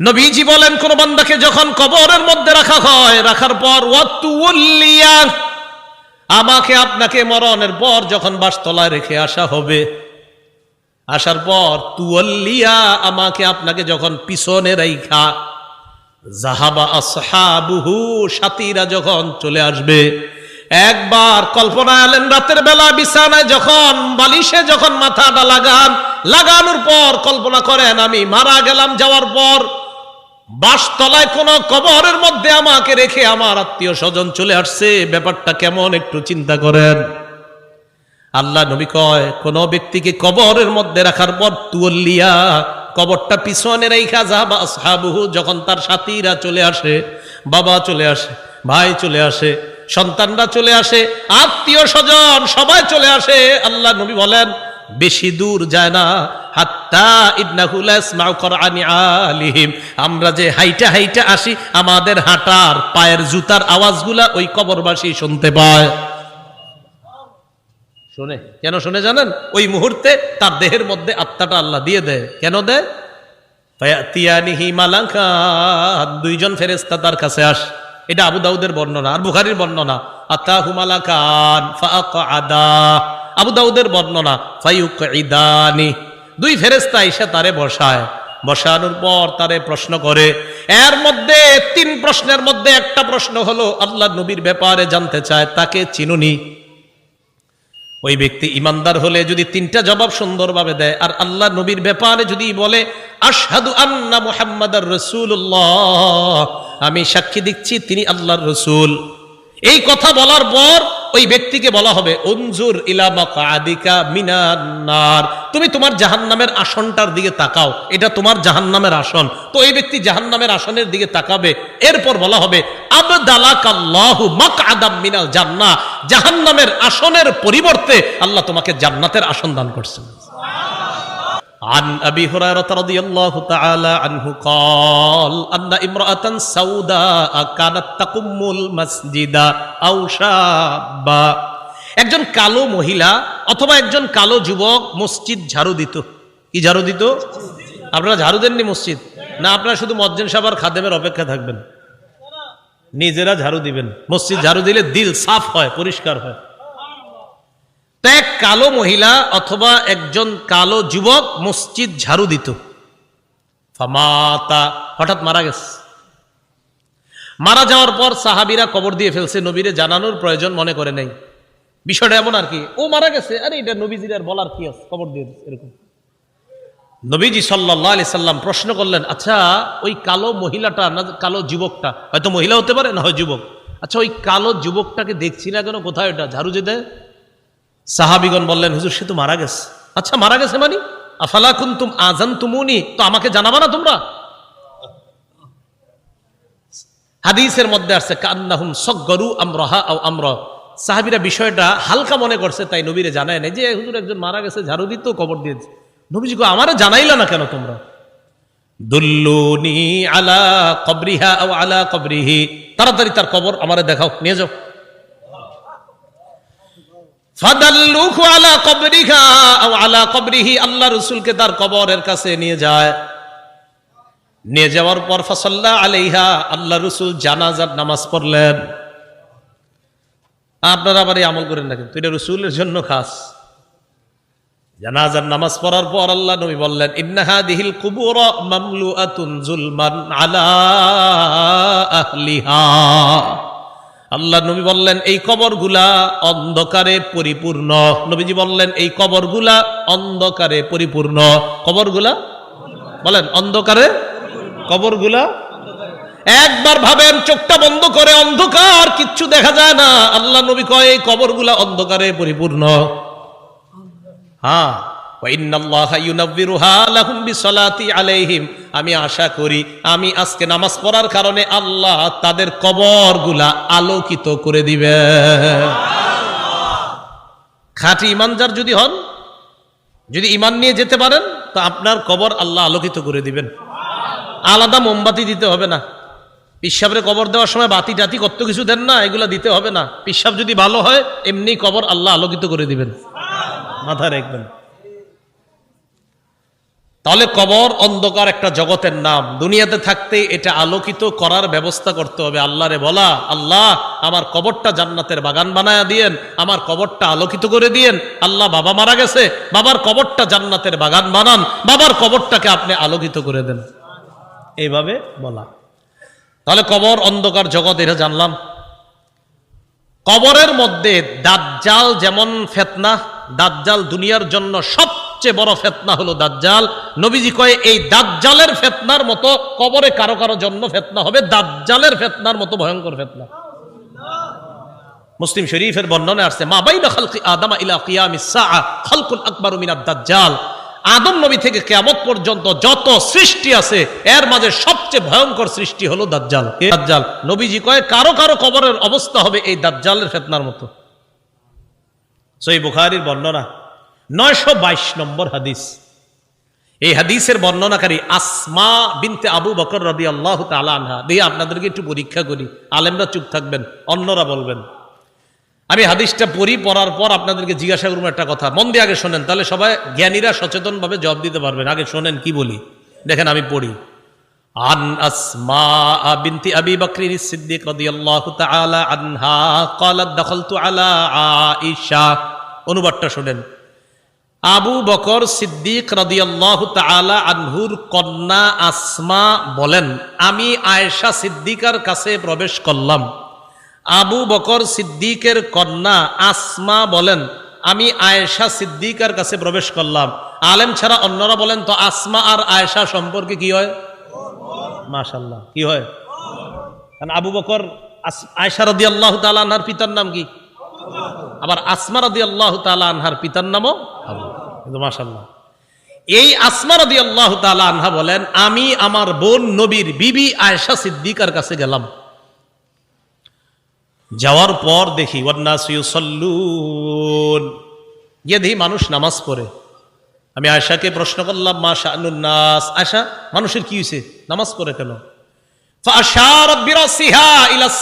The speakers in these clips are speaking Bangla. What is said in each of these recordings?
নবীজি বলেন, কোন বান্দাকে যখন কবরের মধ্যে রাখা হয়, রাখার পর আমাকে আপনাকে মরণের পর যখন বাসতলায় রেখে আসা হবে, আসার পর তুয়াল্লিয়া আমাকে আপনাকে যখন পিছনে রাইখা জাহাবা আসহাবুহু সাথীরা যখন চলে আসবে একবার কল্পনা এলেন, রাতের বেলা বিছানায় যখন, বালিশে যখন মাথাটা লাগান, লাগানোর পর কল্পনা করেন, আমি মারা গেলাম যাওয়ার পর। বাসতলায় কোন কবরের মধ্যে আমাকে রেখে আমার আত্মীয় স্বজন চলে আসছে। ব্যাপারটা কেমন একটু চিন্তা করেন। আল্লাহ নবী কয়, কোন ব্যক্তিকে কবরের মধ্যে রাখার পর তুল্লিয়া কবরটা পিছনে রেখা যাবা সাহাবুহু যখন তার সাথীরা চলে আসে, বাবা চলে আসে, ভাই চলে আসে সন্তানরা চলে আসে, আত্মীয় স্বজন সবাই চলে আসে। আল্লাহ নবী বলেন, বেশি দূর যায় না। আমরা যে হাইটা হাইটা আসি, আমাদের হাঁটার পায়ের জুতার আওয়াজগুলা ওই কবরবাসী শুনতে পায়। শোনে? কেন শুনে জানেন? ওই মুহূর্তে তার দেহের মধ্যে আত্মাটা আল্লাহ দিয়ে দেয়। কেন দেয়? দুইজন ফেরেস্তা তার কাছে আস। এটা আবু দাউদের বর্ণনা, আর বুখারির বর্ণনা। আতা হুমালা খান আবু দাউদের বর্ণনা ইদানি দুই ফেরেস্তা এসে তারে বসায়। বসানোর পর তারে প্রশ্ন করে। এর মধ্যে তিন প্রশ্নের মধ্যে একটা প্রশ্ন হলো, আল্লাহ নবীর ব্যাপারে জানতে চায়, তাকে চিনুনি। ওই ব্যক্তি ইমানদার হলে যদি তিনটা জবাব সুন্দরভাবে দেয়, আর আল্লাহ নবীর ব্যাপারে যদি বলে, আশহাদু আন্না মুহাম্মাদার রসুল্লাহ আমি সাক্ষী দিচ্ছি তিনি আল্লাহর রসুল। এই কথা বলার পর ওই ব্যক্তিকে বলা হবে অঞ্জুর মিনান্নার তুমি তোমার জাহান্নামের আসনটার দিকে তাকাও, এটা তোমার জাহান্নামের আসন। তো এই ব্যক্তি জাহান্নামের আসনের দিকে তাকাবে, এরপর বলা হবে, আবদালাকাল্লাহু মাকআদাম মিনাল জাহান্নামের আসনের পরিবর্তে আল্লাহ তোমাকে জান্নাতের আসন দান করছেন। عن أبي هريرة رضي الله تعالى عنه قال أن امرأة سوداء كانت تقم المسجد أو شابا একজন কালো মহিলা অথবা একজন কালো যুবক মসজিদ ঝাড়ু দিত কি ঝাড়ু দিত আপনারা ঝাড়ু দেননি মসজিদ না আপনারা শুধু মজ্জেন সাবার খাদেমের অপেক্ষা থাকবেন নিজেরা ঝাড়ু দিবেন মসজিদ ঝাড়ু দিলে দিল সাফ হয় পরিষ্কার হয় তো এক কালো মহিলা অথবা একজন কালো যুবক মসজিদ ঝাড়ু দিত। ফামাতা, হঠাৎ মারা গেছে। মারা যাওয়ার পর সাহাবিরা কবর দিয়ে ফেলছে, নবীরে জানানোর প্রয়োজন মনে করে নেই। বিষয়টা এমন আর কি, ও মারা গেছে, আরে এটা নবীজির আর বলার কি আছে? কবর দিয়ে এরকম। নবীজি সাল্লাহ আলি সাল্লাম প্রশ্ন করলেন আচ্ছা ওই কালো মহিলাটা না, কালো যুবকটা, হয়তো মহিলা হতে পারে না হয় যুবক আচ্ছা ওই কালো যুবকটাকে দেখছি না কেন? কোথায় ওটা? ঝাড়ু যে দেয় সাহাবিগণ বললেন, হুজুর, সে তো মারা গেছে। আচ্ছা মারা গেছে মানে? আফালা কুন্তুম আজান তুমুনি তো আমাকে জানাবা না তোমরা? হাদিসের মধ্যে আসছে, কান্নাহুম সগরু আমরাহা আও আমরা। সাহাবিরা বিষয়টা হালকা মনে করছে, তাই নবীরে জানায় নাই যে, হুজুর, একজন মারা গেছে, ঝাড়ু দিত, কবর দিয়েছে নবীজি কো আমারে জানাইলা না কেন তোমরা? দুল্লুনি আলা কবরিহা আও আলা কবরিহি। তাড়াতাড়ি তার কবর আমারে দেখাও, নিয়ে যাও। ফাদাল্লুহু আলা কবরিহা আও আলা কবরিহি, আল্লাহ রসুলকে তার কবরের কাছে নিয়ে যায়। নিয়ে যাওয়ার পর ফসল্লা আলাইহা, আল্লাহ রসুল জানাজার নামাজ পড়লেন। আপনারা আবার এই আমল করেন না কিন্তু রসুলের জন্য খাস। জানাজার নামাজ পড়ার পর আল্লাহ নবী বললেন ইন্নাহা দিহিল কুবুর মামলু আতুন জুলমান আলা আহলিহা। আল্লাহ নবী বললেন, এই কবরগুলা অন্ধকারে পরিপূর্ণ। নবীজি বললেন, এই কবরগুলা অন্ধকারে পরিপূর্ণ। কবরগুলা? বলেন, অন্ধকারে কবরগুলা? একবার ভাবেন, চোখটা বন্ধ করে অন্ধকার, কিচ্ছু দেখা যায় না। আল্লাহ নবী কয়, এই কবরগুলা অন্ধকারে পরিপূর্ণ। হ্যাঁ। আমি আশা করি, আমি আজকে নামাজ পড়ার কারণে আল্লাহ তাদের কবরগুলা আলোকিত করে দিবে। খাঁটি ইমানদার যদি হন, যদি ইমান নিয়ে যেতে পারেন, তো আপনার কবর আল্লাহ আলোকিত করে দিবেন। আলাদা মোমবাতি দিতে হবে না। পিসাবের কবর দেওয়ার সময় বাতি টাতি কত কিছু দেন না, এগুলা দিতে হবে না। পিসাব যদি ভালো হয়, এমনি কবর আল্লাহ আলোকিত করে দিবেন। মাথায় রাখবেন। তাহলে কবর, অন্ধকার একটা জগতের নাম। দুনিয়াতে থাকতে এটা আলোকিত করার ব্যবস্থা করতে হবে। আল্লাহরে বলা, আল্লাহ, আমার কবরটা জান্নাতের বাগান বানায়া দিয়েন, আমার কবরটা আলোকিত করে দিয়েন। আল্লাহ, বাবা মারা গেছে, বাবার কবরটা জান্নাতের বাগান বানান, বাবার কবরটাকে আপনি আলোকিত করে দেন। এইভাবে বলা। তাহলে কবর, অন্ধকার জগৎ, এটা জানলাম। কবরের মধ্যে দাজ্জাল যেমন ফেতনা, দাজ্জাল দুনিয়ার জন্য সবচেয়ে বড় ফেতনা হলো দাজ্জাল। নবীজি কয়ে, এই দাজ্জালের ফেতনার মতো কবরে কারও কারও জন্য ফেতনা হবে, দাজ্জালের ফেতনার মতো ভয়ঙ্কর ফেতনা। মুসলিম শরীফের বর্ণনা আসছে, মা বাইনা খালকি আদামা ইলা কিয়ামিস খালকুল আকবারু মিনাদ দাজ্জাল। আদম নবী থেকে কেয়ামত পর্যন্ত যত সৃষ্টি আছে, এর মাঝে সবচেয়ে ভয়ঙ্কর সৃষ্টি হলো দাজ্জাল। দাজ্জাল? নবীজি কয়ে, কারও কারও কবরের অবস্থা হবে এই দাজ্জালের ফেতনার মতো। সই বুখারীর বর্ণনা নয়শো বাইশ নম্বর হাদিস এই হাদিসের বর্ণনাকারী আসমা বিনতে আবু বকর রবি আল্লাহ আনহা দিয়ে আপনাদেরকে একটু পরীক্ষা করি আলেমরা চুপ থাকবেন অন্যরা বলবেন আমি হাদিসটা পড়ি পড়ার পর আপনাদেরকে জিজ্ঞাসা করবো একটা কথা মন দিয়ে আগে শোনেন তাহলে সবাই জ্ঞানীরা সচেতনভাবে জবাব দিতে পারবেন আগে শোনেন কি বলি দেখেন আমি পড়ি عن أسماء بنت أبي بكر الصديق رضي الله تعالى عنها قالت دخلت على عائشة অনুবাদটা শোনেন আবু বকর সিদ্দিক রাদিয়াল্লাহু তাআলা আনহুর কন্যা আসমা বলেন, আমি আয়েশা সিদ্দিকার কাছে প্রবেশ করলাম। আবু বকর সিদ্দিকের কন্যা আসমা বলেন, আমি আয়েশা সিদ্দিকার কাছে প্রবেশ করলাম। আলেম ছাড়া অন্যরা বলেন, তো আসমা আর আয়েশা সম্পর্কে কি হয়? মাশাল্লাহ কি হয়? কারণ আবু বকর আয়েশা রদি আল্লাহ আনহার পিতার নাম কি? আবার আসমা রাদি আল্লাহ তালা আনহার পিতার নামও কিন্তু মাসাল্লাহ এই আসমা রাদি আল্লাহ তালা আনহা বলেন, আমি আমার বোন নবীর বিবি আয়সা সিদ্দিকার কাছে গেলাম। যাওয়ার পর দেখি গিয়ে মানুষ নামাজ পড়ে। আমি আয়সাকে প্রশ্ন করলাম, মা শাহানুন্নাস আয়সা মানুষের কি হয়েছে নামাজ পড়ে কেন? ফাশার বিরাসিহা ইলাস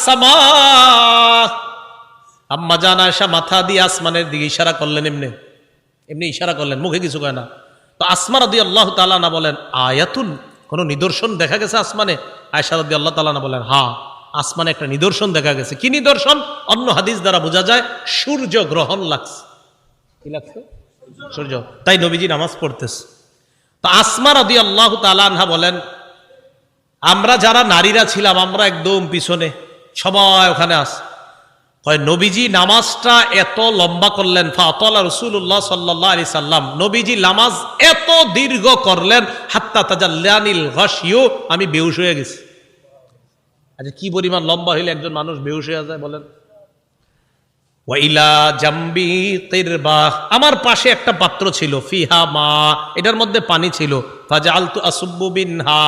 আম্মা জান আয়সা মাথা দিয়ে আসমানের দিকে ইশারা করলেন এমনি। এমনি ইশারা করলেন, মুখে কিছু কয় না। তো আসমা রদি আল্লাহ তালা না বলেন, আয়াতুন, কোন নিদর্শন দেখা গেছে আসমানে? আয়সা রদি আল্লাহ তালা না বলেন হা আসমানে একটা নিদর্শন দেখা গেছে। কি নিদর্শন? অন্য হাদিস দ্বারা বোঝা যায়, সূর্য গ্রহণ লাগছে। কি লাগছে? সূর্য। তাই নবীজি নামাজ পড়তেছে। তো আসমা রদি আল্লাহ তালানহা বলেন, আমরা যারা নারীরা ছিলাম, আমরা একদম পিছনে, সবাই ওখানে আস হয়, নবীজি নামাজটা এত লম্বা করলেন। ফাতলা রসুল্লাহ সাল্লাহ আলি সাল্লাম, নবীজি নামাজ এত দীর্ঘ করলেন, হাত্তা তাজাল্লানিল ঘাসিও আমি বেউস হয়ে গেছি। আচ্ছা কি পরিমাণ লম্বা হইলে একজন মানুষ বেউস হয়ে যায় বলেন? ওয়াইলা জাম্বি তিরবাহ। আমার পাশে একটা পাত্র ছিল, ফিহা মা, এটার মধ্যে পানি ছিল। ফাজালতু আসুব্বু বিনহা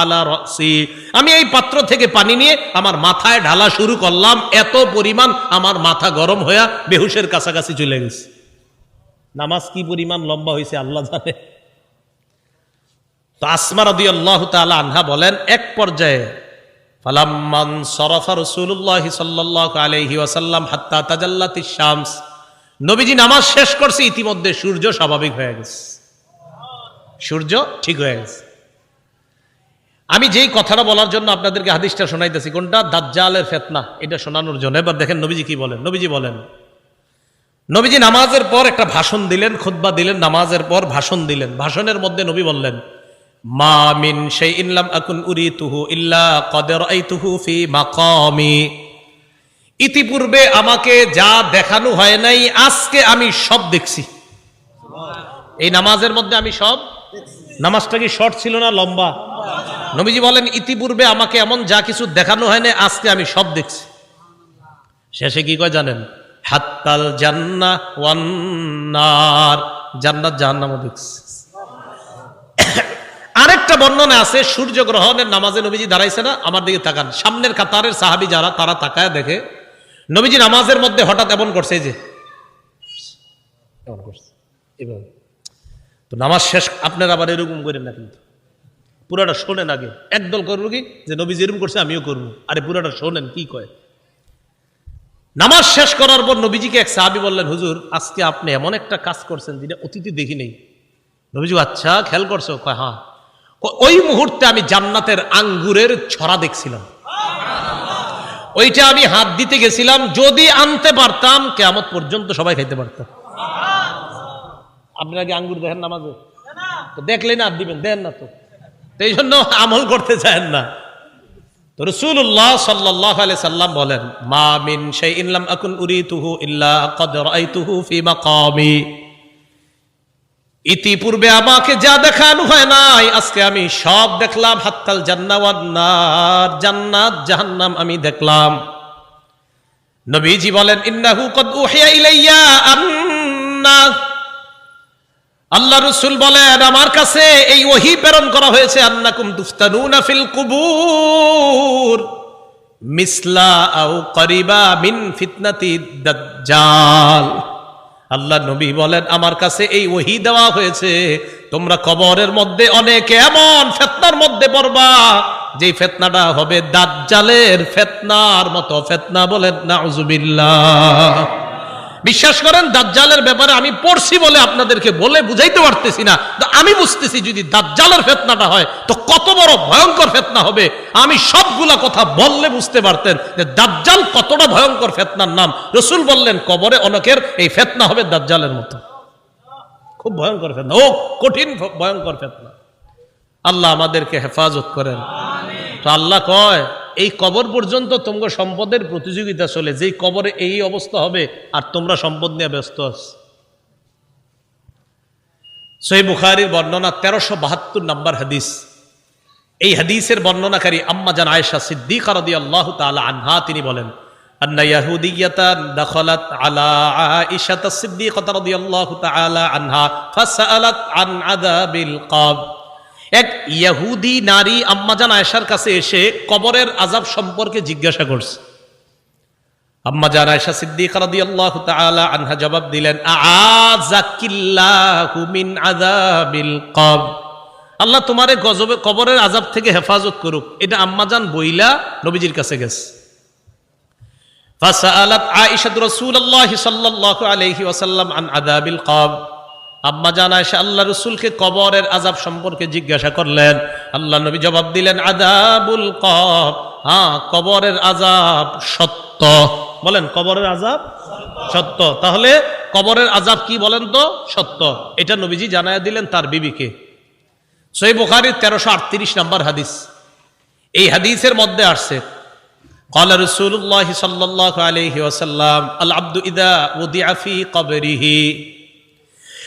আলা রাসি। আমি এই পাত্র থেকে পানি নিয়ে আমার মাথায় ঢালা শুরু করলাম, এত পরিমাণ আমার মাথা গরম হইয়া বেহুশের কাছাকাছি চলে গেছে। নামাজ কি পরিমাণ লম্বা হয়েছে আল্লাহ জানে। তো আসমা রাদিয়াল্লাহু তাআলা আনহা বলেন, এক পর্যায়ে ফালাম্মান সরফা রসুল্লাহ সাল্লাহ আলহি ওয়াসাল্লাম হাত্তা তাজাল্লাতি শামস। নবীজি নামাজ শেষ করছে, ইতিমধ্যে সূর্য স্বাভাবিক হয়ে গেছে। সূর্য ঠিক হয়ে গেছে। আমি যেই কথাটা বলার জন্য আপনাদেরকে হাদিসটা শোনাইতেছি, কোনটা? দাজ্জালের ফেতনা, এটা শোনানোর জন্য। এবার দেখেন নবীজি কি বলেন? নবীজি বলেন, নবীজি নামাজের পর একটা ভাষণ দিলেন, খুতবা দিলেন, নামাজের পর ভাষণ দিলেন। ভাষণের মধ্যে নবী বললেন মা মিন শাইইন লাম আকুন উরিতুহু ইল্লা কদ রাআইতুহু ফি মাকামি। ইতিপূর্বে আমাকে যা দেখানো হয় নাই, আজকে আমি সব দেখছি। এই নামাজের মধ্যে আমি সব নামাজটা কি শর্ট ছিল না লম্বা? নবীজি বলেন, ইতিপূর্বে আমাকে এমন যা কিছু দেখানো হয় না আজকে আমি সব দেখছি। শেষে কি কয় জানেন? হাত্তাল জান্না ওয়ান্নার। জান্নাত জাহান্নামও দেখছি। আরেকটা বর্ণনা আছে, সূর্য গ্রহণের নামাজে নবীজি দাঁড়াইছে না, আমার দিকে তাকান। সামনের কাতারের সাহাবি যারা, তারা তাকায় দেখে, নবীজি নামাজের মধ্যে হঠাৎ এমন করছে যে। নামাজ শেষ, আপনার আবার এরকম করেন না কিন্তু। পুরাটা শোনেন আগে। একদল করব কি? যে নবীজি এরকম করছে, আমিও করব। আরে পুরাটা শোনেন, কি কয়? নামাজ শেষ করার পর নবীজিকে এক সাহাবি বললেন, হুজুর, আজকে আপনি এমন একটা কাজ করছেন, যেটা অতীতে দেখি নেই। নবীজি আচ্ছা খেয়াল করছ? কয় হ্যাঁ। ওই মুহূর্তে আমি জান্নাতের আঙ্গুরের ছড়া দেখছিলাম। ওইটা আমি হাত দিতে গেছিলাম, যদি আনতে পারতাম কেমন পর্যন্ত সবাই খাইতে পারতাম আপনারা কি আঙ্গুর দেখেন নামাজে তো দেখলেন আর দিবেন, দেন না তো। এই জন্য আমল করতে চান না। তো রসুল্লাহ সাল্লাহ আলি সাল্লাম বলেন, মা মিন সেই ইনলাম আকুন উরিতুহু ইল্লা কদ রাইতুহু ফি মাকামি। ইতিপূর্বে আমাকে যা দেখানো হয় নাই, আজকে আমি সব দেখলাম। হাত্তাল জান্নাওয়ান্নার জান্নাত জাহান্নাম আমি দেখলাম। নবীজি বলেন, ইন্নাহু কদ উহিয়া ইলাইয়া আন্না। আল্লাহ রসুল বলেন, আমার কাছে এই ওহি প্রেরণ করা হয়েছে, আন্নাকুম তুফতানুনা ফিল কুবুর। মিসলা আও করিবা মিন ফিতনাতি দাজ্জাল। আল্লাহ নবী বলেন, আমার কাছে এই ওহি দেওয়া হয়েছে। তোমরা কবরের মধ্যে অনেকে এমন ফেতনার মধ্যে পড়বা যে ফেতনাটা হবে দাজ্জালের ফেতনার মতো ফেতনা বলেন, নাউজুবিল্লাহ। বিশ্বাস করেন, দাজ্জালের ব্যাপারে আমি পড়ছি বলে আপনাদেরকে বলে বুঝাইতে পারতেছি না। তো আমি বুঝতেছি যদি দাজ্জালের ফেতনাটা হয়, তো কত বড় ভয়ঙ্কর ফেতনা হবে। আমি সবগুলা কথা বললে বুঝতে পারতেন যে দাজ্জাল কতটা ভয়ঙ্কর ফেতনার নাম। রসুল বললেন, কবরে অনেকের এই ফেতনা হবে দাজ্জালের মতো। খুব ভয়ঙ্কর ফেতনা, ও কঠিন ভয়ঙ্কর ফেতনা। আল্লাহ আমাদেরকে হেফাজত করেন। তো আল্লাহ কয় এই কবর পর্যন্ত তোমরা সম্পদের প্রতিযোগিতা চলে যেই কবরে এই অবস্থা হবে আর তোমরা সম্পদ নিয়ে ব্যস্ত আছ সই বুখারির বর্ণনা তেরোশো বাহাত্তর নাম্বার হাদিস এই হাদিসের বর্ণনাকারী আম্মা জান আয়েশা সিদ্দিকা রাদিয়াল্লাহু তাআলা আনহা তিনি বলেন أن يهودية دخلت على عائشة الصديقة رضي الله تعالى عنها فسألت عن عذاب القبر এক ইয়াহুদি নারী আম্মাজান আয়সার কাছে এসে কবরের আজাব সম্পর্কে জিজ্ঞাসা করছে। আম্মাজান আয়সা সিদ্দিক রাদি আল্লাহ আনহা জবাব দিলেন মিন আযাবিল কব আল্লাহ তোমারে গজবে, কবরের আজাব থেকে হেফাজত করুক। এটা আম্মাজান বইলা নবীজির কাছে গেছে। ফাসালাত আয়েশা রাসূলুল্লাহ সাল্লাল্লাহু আলাইহি ওয়াসাল্লাম আন আযাবিল কব عذاب القبر আম্মা জান আয়েশা আল্লাহ রসুলকে কবরের আজাব সম্পর্কে জিজ্ঞাসা করলেন আল্লাহ নবী জবাব দিলেন আজাবুল কব হ্যাঁ কবরের আজাব সত্য বলেন কবরের আজাব সত্য তাহলে কবরের আজাব কি বলেন তো সত্য এটা নবীজি জানায় দিলেন তার বিবিকে সই বুখারির তেরোশো আটত্রিশ নম্বর হাদিস এই হাদিসের মধ্যে আসছে قال رسول الله صلى الله عليه وسلم العبد اذا وضع في قبره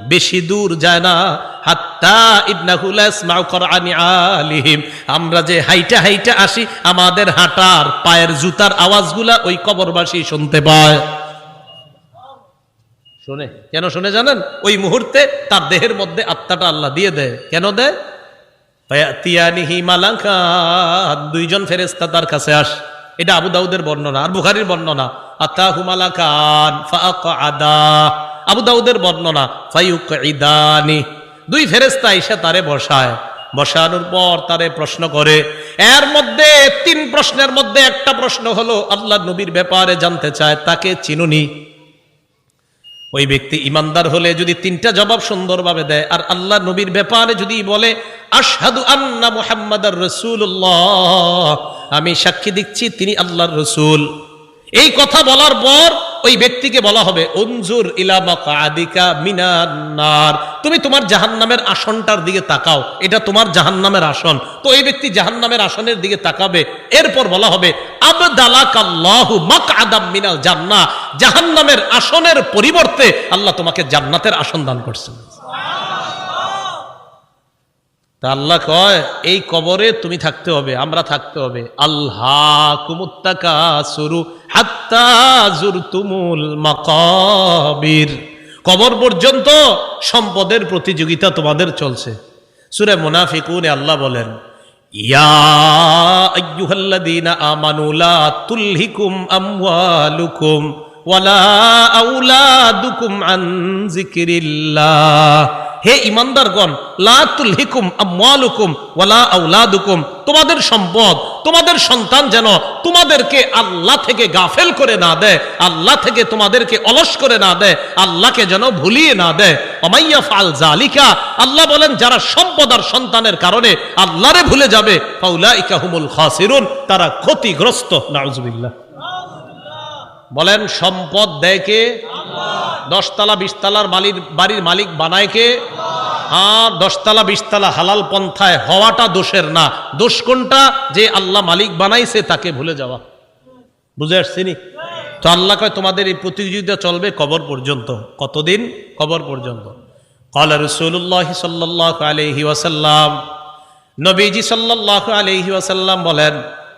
বেশি দূর যায় না। হাত্তা ইবনাহুল ইসমাউ কোরআনি আলিহিম। আমরা যে হাইটা হাইটা আসি, আমাদের হাঁটার পায়ের জুতার আওয়াজগুলা ওই কবরবাসী শুনতে পায়। শোনে, কেন শুনে জানেন? ওই মুহূর্তে তার দেহের মধ্যে আত্মাটা আল্লাহ দিয়ে দেয়। কেন দেয়? দুইজন ফেরেস্তা তার কাছে আস। এটা আবু দাউদের বর্ণনা, আর বুখারির বর্ণনা। আতা হুমালা খান আদা আবু দাউদের বর্ণনা ফায়ুকঈদানি দুই ফেরেস্তা এসে তারে বসায়। বসানোর পর তারে প্রশ্ন করে। এর মধ্যে তিন প্রশ্নের মধ্যে একটা প্রশ্ন হলো, আল্লাহ নবীর ব্যাপারে জানতে চায়, তাকে চিনুনি। ওই ব্যক্তি ইমানদার হলে যদি তিনটা জবাব সুন্দরভাবে দেয়, আর আল্লাহ নবীর ব্যাপারে যদি বলে, আশহাদু আন্না মুহাম্মাদার রসুল্লাহ আমি সাক্ষী দিচ্ছি তিনি আল্লাহর রসুল। এই কথা বলার পর ওই ব্যক্তিকে বলা হবে অঞ্জুর ইলামা আদিকা মিনান্নার তুমি তোমার জাহান্নামের আসনটার দিকে তাকাও, এটা তোমার জাহান্নামের আসন। তো এই ব্যক্তি জাহান্নামের আসনের দিকে তাকাবে, এরপর বলা হবে মিনাল জান্নাহ। জাহান্নামের আসনের পরিবর্তে আল্লাহ তোমাকে জান্নাতের আসন দান করছেন। তা আল্লাহ কয়, এই কবরে তুমি থাকতে হবে, আমরা থাকতে হবে। আল্লাহ কুমুত্তাকা সুরু জুরতুমুল মাকাবির। কবর পর্যন্ত সম্পদের প্রতিযোগিতা তোমাদের চলছে। সুরে মুনাফিকুনে আল্লাহ বলেন, ইয়া হে ইমানদারগণ, লা তুলহিকুম আমওয়ালুকুম ওয়ালা আউলাদুকুম তোমাদের সম্পদ, তোমাদের সন্তান যেন তোমাদেরকে আল্লাহ থেকে গাফেল করে না দেয়, আল্লাহ থেকে তোমাদেরকে অলস করে না দেয়, আল্লাহকে যেন ভুলিয়ে না দেয়। অমাইয়া ফাল জালিকা আল্লাহ বলেন, যারা সম্পদ আর সন্তানের কারণে আল্লাহরে ভুলে যাবে, ফাউলাইকা হুমুল খাসিরুন, তারা ক্ষতিগ্রস্ত, নাউজুবিল্লাহ। বলেন, সম্পদ দেয় কে? দশতলা, বিশতলার মালির বাড়ির মালিক বানায় কে? আর দশতলা, বিশতলা হালাল পন্থায় হওয়াটা দোষের না। দোষ কোনটা? যে আল্লাহ মালিক বানাইছে তাকে ভুলে যাওয়া। বুঝে আসছিনি তো আল্লাহ কয়, তোমাদের এই প্রতিযোগিতা চলবে কবর পর্যন্ত। কতদিন? কবর পর্যন্ত। কলা রসুল্লাহ সাল্লাহ আলহি ওয়াসাল্লাম, নবীজি সাল্লাহ আলহি ওয়াসাল্লাম বলেন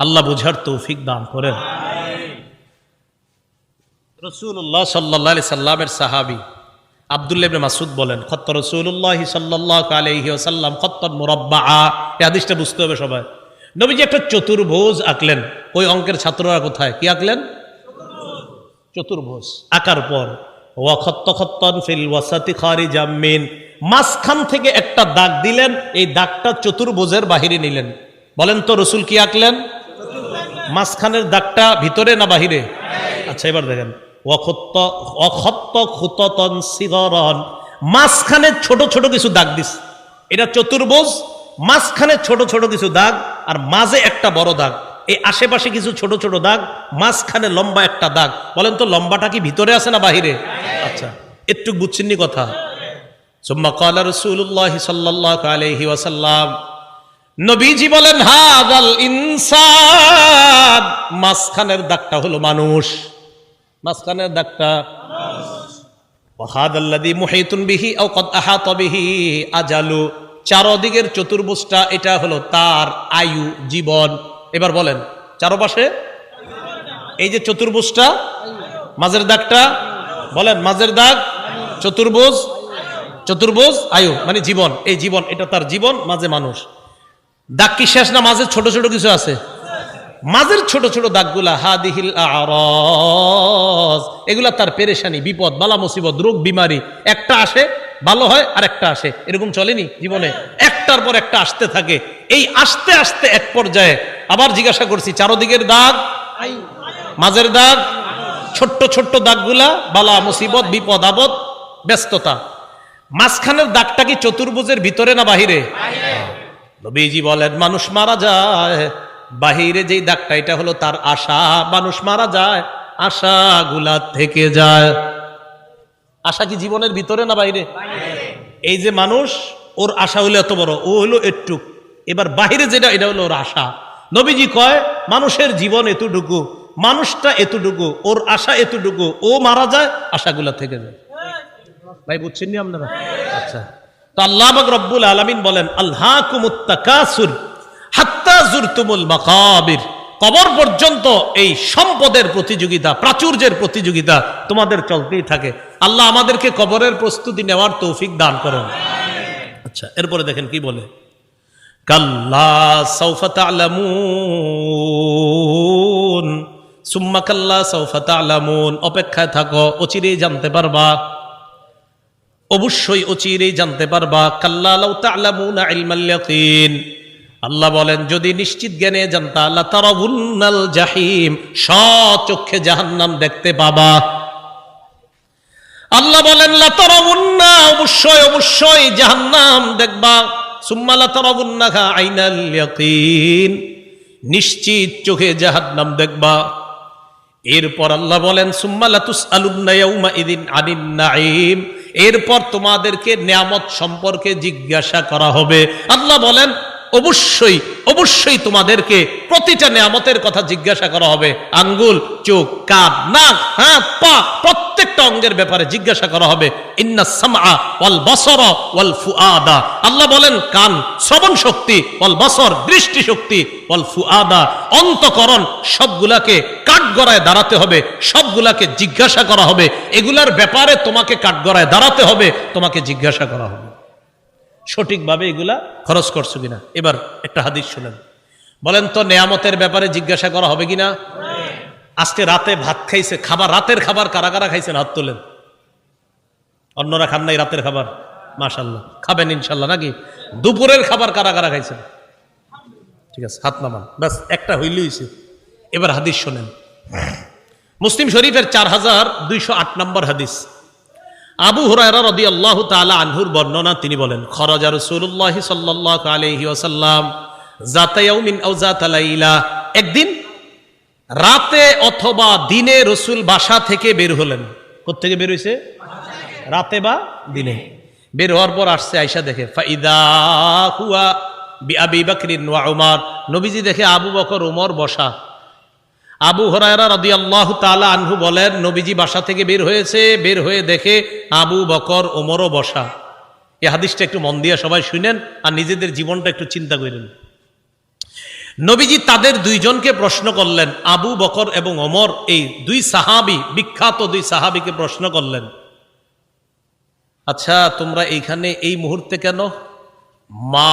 আল্লাহ বুঝার তৌফিক দান করেন। রসুল্লাহ সাল্লাহ সাল্লামের সাহাবি মাসুদ বলেন, খত্ত রসুল্লাহ সাল্লাহ আলহি মুরব্বা আদিসটা বুঝতে হবে সবাই। নবীজি একটা চতুর্ভুজ আঁকলেন। ওই অঙ্কের ছাত্ররা কোথায়? কি আঁকলেন? চতুর্ভুজ আকার পর মাঝখান থেকে একটা দাগ দিলেন, এই দাগটা চতুর্ভোজের বাহিরে নিলেন। বলেন তো রসুল কি আঁকলেন? মাঝখানের দাগটা ভিতরে না বাহিরে? আচ্ছা এবার দেখেন। অখত্ত অখত্ত খুততন সিগরন। মাঝখানে ছোট ছোট কিছু দাগ দিস। এটা চতুর্ভুজ, মাঝখানে ছোট ছোট কিছু দাগ আর মাঝে একটা বড় দাগ। এই আশেপাশে কিছু ছোট ছোট দাগ, মাঝখানে লম্বা একটা দাগ। বলেন তো, লম্বাটা কি ভিতরে আছে না বাহিরে? আচ্ছা একটু বুঝছেননি কথা। সুম্মা কালা রসুল্লাহ সাল্লাহ আলহি ওয়াসাল্লাম নবীজি বলেন, হাদাল ইনসান। মাঝখানের দাগটা হলো মানুষ। মাঝখানের দাগটা ওয়াহাদাল্লাযী মুহিতুন বিহি আও কদ আহাতা বিহি আজালু। চারদিকের চতুর্ভুজটা এটা হলো তার আয়ু, জীবন। এবার বলেন, চারপাশে এই যে চতুর্ভুজটা, মাঝের দাগটা, বলেন, মাঝের দাগ, চতুর্ভুজ চতুর্ভুজ, আয়ু মানে জীবন। এই জীবন, এটা তার জীবন, মাঝে মানুষ। দাগ কি শেষ না মাঝের ছোট ছোট কিছু আছে? মাঝের ছোট ছোট দাগগুলা, হাদিহিল এগুলা তার পেরেশানি, বিপদ, বালা মুসিবত, রোগ, বিমারি। একটা আসে, ভালো হয় আর একটা আসে। এরকম চলেনি জীবনে? একটার পর একটা আসতে থাকে। এই আসতে আসতে এক পর্যায়ে আবার জিজ্ঞাসা করছি, চারোদিকের দাগ, মাঝের দাগ, ছোট্ট ছোট্ট দাগগুলা, বালা মুসিবত, বিপদ, আপদ, ব্যস্ততা। মাঝখানের দাগটা কি চতুর্ভুজের ভিতরে না বাহিরে? নবীজি বলেন মানুষ মারা যায়। বাহিরে যেই দাগটা এটা হলো তার আশা। মানুষ মারা যায় আশাগুলা থেকে যায়। আশা কি জীবনের ভিতরে না বাইরে? এই যে মানুষ ওর আশা হলো এত বড় ও হলো একটু এবার বাহিরে যেটা এটা হলো ওর আশা। নবীজি কয় মানুষের জীবন এতটুকু মানুষটা এতটুকু ওর আশা এতটুকু ও মারা যায় আশাগুলা থেকে যায়। ভাই বুঝছেন নি আপনারা? আচ্ছা। তো আল্লাহ রব্বুল আলামিন বলেন আল্লাহ কুমুত্তাকাসুর হাত্তা জুরতুমুল মাকাবির। কবর পর্যন্ত এই সম্পদের প্রতিযোগিতা, প্রাচুর্যের প্রতিযোগিতা তোমাদের চলতেই থাকে। আল্লাহ আমাদেরকে কবরের প্রস্তুতি নেওয়ার তৌফিক দান করেন। আচ্ছা এরপরে দেখেন কি বলে? কাল্লা সৌফা তালামুন। সুম্মা কাল্লা সৌফা তালামুন। অপেক্ষায় থাকো, অচিরেই জানতে পারবা অবশ্যই অচিরেই জানতে পারবা, কাল্লা লাউ তা'লামুনা আল্লাহ বলেন, যদি নিশ্চিত জ্ঞানে জানতা আল্লাহ তারাবুন্নাল জাহিম সচক্ষে জাহান্নাম দেখতে পাবা। আল্লাহ বলেন, লা তারাবুন্না অবশ্যই অবশ্যই জাহান্নাম দেখবা। সুম্মা লা তারাবুন্নাহা আইনাল ইয়াকিন। নিশ্চিত চোখে জাহান্নাম দেখবা। এরপর আল্লাহ বলেন সুম্মালাতুস আলুন্নাউমা ইদিন আনিন নাইম এরপর তোমাদেরকে নিয়ামত সম্পর্কে জিজ্ঞাসা করা হবে। আল্লাহ বলেন অবশ্যই অবশ্যই তোমাদেরকে প্রতিটা নিয়ামতের কথা জিজ্ঞাসা করা হবে। আঙ্গুল, চোখ, কান, নাক, হাত, পা, প্রত্যেকটা অঙ্গের ব্যাপারে জিজ্ঞাসা করা হবে। ইন্না সামআ ওয়াল বসর ওয়াল ফুআদা। আল্লাহ বলেন, কান শ্রবণ শক্তি, ওয়াল বসর দৃষ্টি শক্তি, ওয়াল ফুআদা। অন্তকরণ, সবগুলাকে কাঠগড়ায় দাঁড়াতে হবে, সবগুলাকে জিজ্ঞাসা করা হবে। এগুলার ব্যাপারে তোমাকে কাঠগড়ায় দাঁড়াতে হবে, তোমাকে জিজ্ঞাসা করা হবে। সঠিকভাবে এগুলা খরচ করছ কিনা? এবার একটা হাদিস শুনেন। বলেন তো, নেয়ামতের ব্যাপারে জিজ্ঞাসা করা হবে কিনা? আজকে রাতে ভাত খাইছে, খাবার, রাতের খাবার কারা কারা খাইছেন? হাত তোলেন। অন্যরা খান নাই রাতের খাবার? মাশাল্লাহ খাবেন ইনশাল্লাহ নাকি? দুপুরের খাবার কারা কারা খাইছেন? ঠিক আছে, হাত নামান। ব্যাস, একটা হইলে এবার হাদিস শোনেন। মুসলিম শরীফের চার হাজার দুইশো আট নম্বর হাদিস। আবু হুরায়রা রদি আল্লাহ তালা আনহুর বর্ণনা, তিনি বলেন, খরজা রসুল্লাহ সাল্লাহ আলহি ওসাল্লাম জাতায়াউমিন আও জাতালাইলা একদিন রাতে অথবা দিনে রসুল বাসা থেকে বের হলেন। কোথেকে বের হয়েছে রাতে বা দিনে। বের হওয়ার পর আসছে আয়সা দেখে, ফাইদা হুয়া আবি বাকরিন ওয়া উমার। নবীজি দেখে আবু বকর, উমর বসা। আবু হরায়রা রদি আল্লাহ তালা আনহু বলেন, নবীজি বাসা থেকে বের হয়েছে, বের হয়ে দেখে আবু বকর, ওমরও বসা। এই হাদিসটা একটু মন দিয়ে সবাই শুনেন আর নিজেদের জীবনটা একটু চিন্তা করেন। নবীজি তাদের দুইজনকে প্রশ্ন করলেন, আবু বকর এবং ওমর, এই দুই সাহাবি, বিখ্যাত দুই সাহাবিকে প্রশ্ন করলেন আচ্ছা তোমরা এইখানে এই মুহূর্তে কেন? মা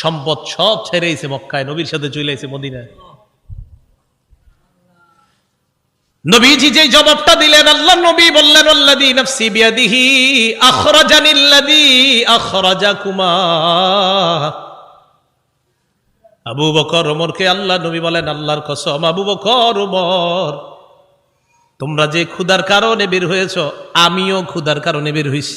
সম্পদ সব ছেড়েছে মক্কায়, নবীর সাথে চলে এসে মদিনায়। নবীজি যে জবাবটা দিলেন, আল্লাহ নবী বললেন আল্লাদি নফসি বিয়াদিহি আখরাজানিল্লাদি আখরাজাকুমা। আবু বকর ওমরকে আল্লাহ নবী বলেন, আল্লাহর কসম, আবু বকর ওমর, তোমরা যে ক্ষুধার কারণে বের হয়েছ, আমিও ক্ষুধার কারণে বের হয়েছি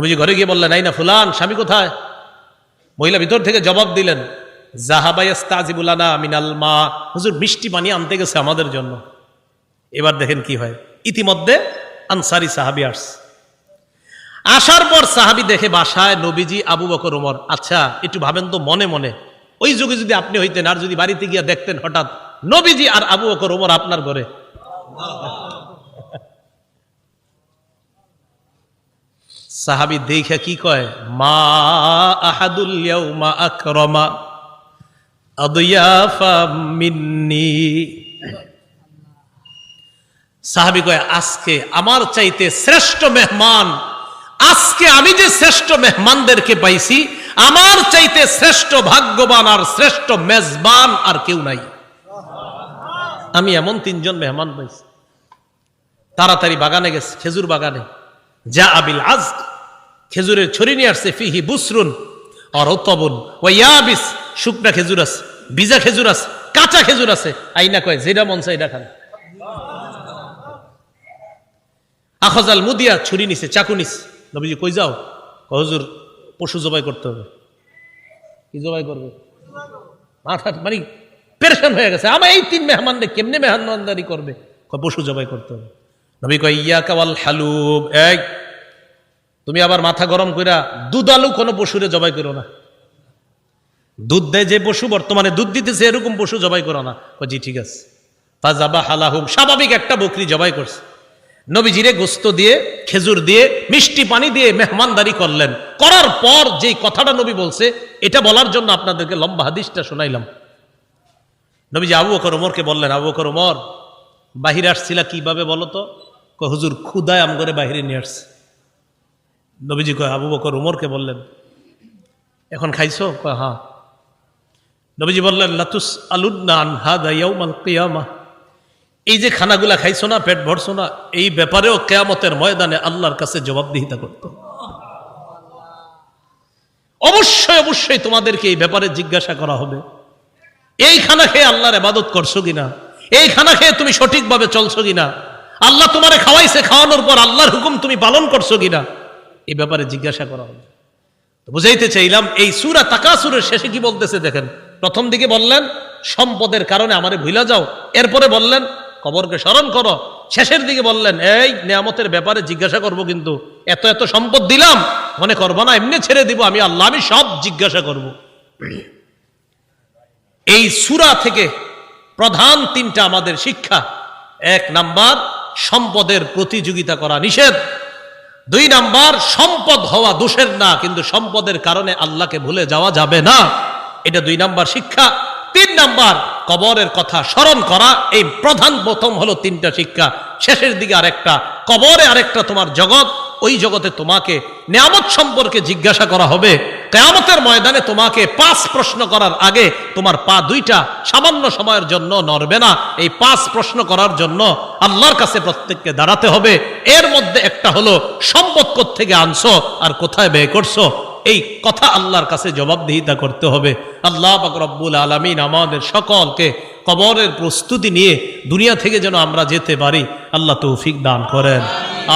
নবীজি ঘরে গিয়ে বললেন, এই না ফুলান, স্বামী কোথায়? মহিলা ভিতর থেকে জবাব দিলেন জাহাবাইস্তাজিবুলানা মিনাল মা। হুজুর, মিষ্টি পানি আনতে গেছে আমাদের জন্য। এবার দেখেন কি হয়। ইতিমধ্যে আনসারি সাহাবি আস আসার পর সাহাবি দেখে বাসায় নবীজি, আবু বকর, ওমর। আচ্ছা একটু ভাবেন তো মনে মনে, ওই যুগে যদি আপনি হইতেন আর যদি বাড়িতে গিয়ে দেখতেন হঠাৎ, নবীজি আর আবু বকর, ওমর আপনার ঘরে। সাহাবি দেখে কি কয়? মা আহাদুল ইয়াউমা আকরমা মিন্নি। সাহাবি কয়, আজকে আমার চাইতে শ্রেষ্ঠ মেহমান, আজকে আমি যে শ্রেষ্ঠ মেহমানদেরকে পাইছি, আমার চাইতে শ্রেষ্ঠ ভাগ্যবান আর শ্রেষ্ঠ মেজবান আর কেউ নাই। আমি এমন তিনজন মেহমান পাইছি। তাড়াতাড়ি বাগানে গেছে, খেজুর বাগানে। যা আবিল আজ খেজুরের ছড়ি নিয়ে আসছে, ফিহি বুসরুন আর তবন ও ইয়াবিস শুকনা খেজুর আছে ভিজা খেজুর আছে কাঁচা খেজুর আছে আইনা কয়, যেটা মন চাই এটা খান। আখজাল মুদিয়া ছুরি নিছে, চাকু নিছে। নবীজি কই যাও? হুজুর, পশু জবাই করতে হবে। কি জবাই করবে? মাথা মানে পেরেশান হয়ে গেছে। আমার এই তিন মেহমানদের কেমনে মেহমানদারি করবে? পশু জবাই করতে হবে। নবী কয় ইয়া কাওয়াল হালুব। এক তুমি আবার মাথা গরম কইরা দুধ আলু কোনো পশুরে জবাই করো না। দুধ দেয় যে পশু, বর্তমানে দুধ দিতেছে এরকম পশু জবাই করো না। জি, ঠিক আছে। ফাজাবা হালাহুম, স্বাভাবিক একটা বকরি জবাই করছে। নবীজিরে গোস্ত দিয়ে, খেজুর দিয়ে, মিষ্টি পানি দিয়ে মেহমানদারি করলেন। করার পর যে কথাটা নবী বলছে, এটা বলার জন্য আপনাদেরকে লম্বা হাদিসটা শোনাইলাম। নবীজি আবু বকর ওমরকে বললেন, আবু বকর ওমর, বাহিরে আসছিলা কীভাবে বলো তো? হুজুর, ক্ষুদায় আম করে বাহিরে নিয়ে আসছে। নবীজি কয়, আবু বকর উমরকে বললেন, এখন খাইছো? কয় হ্যাঁ। নবীজি বললেন, লাতুস আলুদ্না আনহাদা ইয়াউমাল কিয়ামা। এই যে খানাগুলা খাইছো না, পেট ভরছো না, এই ব্যাপারেও কেয়ামতের ময়দানে আল্লাহর কাছে জবাবদিহিতা করত অবশ্যই অবশ্যই তোমাদেরকে এই ব্যাপারে জিজ্ঞাসা করা হবে। এই খানা খেয়ে আল্লাহর এবাদত করছ কিনা? এই খানা খেয়ে তুমি সঠিকভাবে চলছো কিনা? আল্লাহ তোমারে খাওয়াইছে, খাওয়ানোর পর আল্লাহর হুকুম তুমি পালন করছ কিনা? এই ব্যাপারে জিজ্ঞাসা করা হবে। বুঝাইতে চাইলাম, এই সুরা তাকাসুরের শেষে কি বলতেছে দেখেন? প্রথম দিকে বললেন, সম্পদের কারণে আমারে ভুলা যাও। এরপরে বললেন, কবরকে স্মরণ করো। শেষের দিকে বললেন, এই নিয়ামতের ব্যাপারে জিজ্ঞাসা করব কিন্তু। এত এত সম্পদ দিলাম, মনে করব না, এমনি ছেড়ে দিব, আমি আল্লাহ, আমি সব জিজ্ঞাসা করব। এই সুরা থেকে প্রধান তিনটা আমাদের শিক্ষা। এক নাম্বার সম্পদের প্রতিযোগিতা করা নিষেধ। দুই নাম্বার, সম্পদ হওয়া দোষের না, কিন্তু সম্পদের কারণে আল্লাহকে ভুলে যাওয়া যাবে না। এটা দুই নাম্বার শিক্ষা। তিন নাম্বার, কবরের কথা স্মরণ করা। এই প্রধান প্রথম হলো তিনটা শিক্ষা। শেষের দিকে আরেকটা, কবরে আরেকটা তোমার জগৎ। ওই জগতে তোমাকে নিয়ামত সম্পর্কে জিজ্ঞাসা করা হবে। কেয়ামতের ময়দানে তোমাকে পাঁচ প্রশ্ন করার আগে তোমার পা দুইটা সামান্য সময়ের জন্য নড়বে না। এই পাঁচ প্রশ্ন করার জন্য আল্লাহর কাছে প্রত্যেককে দাঁড়াতে হবে। এর মধ্যে একটা হলো, সম্পদ থেকে আনছো আর কোথায় ব্যয় করছ? এই কথা আল্লাহর কাছে জবাবদিহিতা করতে হবে। আল্লাহ রব্বুল আলমিন আমাদের সকলকে কবরের প্রস্তুতি নিয়ে দুনিয়া থেকে যেন আমরা যেতে পারি, আল্লাহ তৌফিক দান করেন।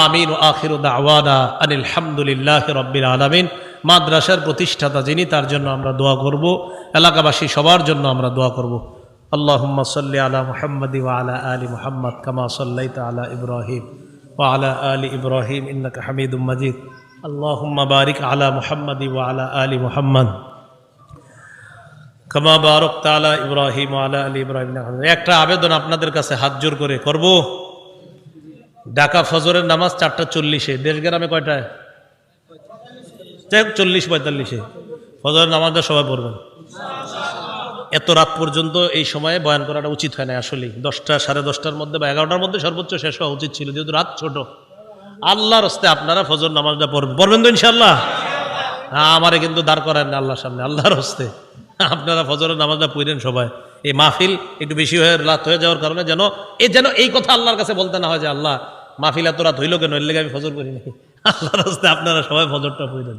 আমিন আখির দাওয়ানা আনিল হামদুলিল্লাহ রব্বিল আলমিন। মাদ্রাসার প্রতিষ্ঠাতা যিনি তার জন্য আমরা দোয়া করব এলাকাবাসী সবার জন্য আমরা দোয়া করব اللهم صل على محمد وعلى آل محمد كما صليت على إبراهيم وعلى آل إبراهيم إنك حميد مجيد اللهم بارك على محمد وعلى آل محمد كما باركت على إبراهيم وعلى آل إبراهيم إنك حميد একটা আবেদন আপনাদের কাছে হাত জোর করে করব ঢাকা ফজরের নামাজ চারটা চল্লিশে দেশ গ্রামে কয়টায় চল্লিশ পঁয়তাল্লিশে। ফজরের নামাজটা সবাই পড়বেন। এত রাত পর্যন্ত এই সময়ে বয়ান করাটা উচিত হয় না আসলে দশটা, সাড়ে দশটার মধ্যে বা এগারোটার মধ্যে সর্বোচ্চ শেষ হওয়া উচিত ছিল, যেহেতু রাত ছোট। আল্লাহর হস্তে আপনারা ফজর নামাজটা পড়বেন। পড়বেন তো ইনশাল্লাহ হ্যাঁ আমারে কিন্তু দাঁড় করেন না আল্লাহর সামনে, আল্লাহর হস্তে আপনারা ফজরের নামাজটা পড়েন সবাই। এই মাহফিল একটু বেশি হয়ে, রাত হয়ে যাওয়ার কারণে যেন এই যেন এই কথা আল্লাহর কাছে বলতে না হয় যে, আল্লাহ, মাহফিল এত রাত হইল কেন? এর লেগে আমি ফজর করি নাকি আল্লাহর হস্তে আপনারা সবাই ফজরটা পড়েন।